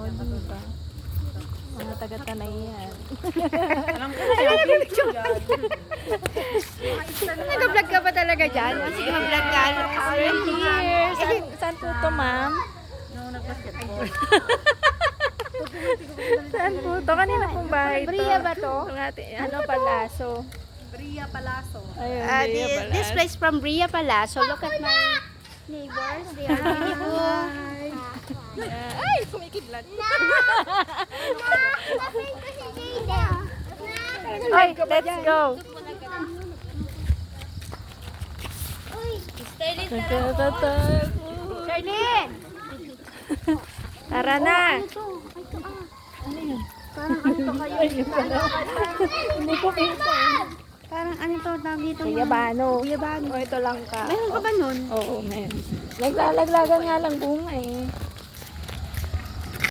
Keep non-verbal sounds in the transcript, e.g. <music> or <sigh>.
O, di ba? Mga taga-tanay yan. <laughs> Nag-vlog ka ba talaga dyan? Ah, Sige, mag-vlog ka. Here! Saan, saan po to, ma'am? Saan po to? Kanina pong bahay to. Bria ba to? Ate, ano, palaso. Bria Palaso. Ayun, Ah, Bria Palaso. this place from Bria pala. So look at my neighbors. They are beautiful. <laughs> Kumikidlat. Ay, let's go. Charlene! Tara na. Parang ano to kayo? Hindi ko kita. Parang ano to tawag dito? Kuya Bano. Kuya Bano. O, ito lang ka. Meron ka ba nun? Oo, men. Naglalaglagan nga lang bunga eh.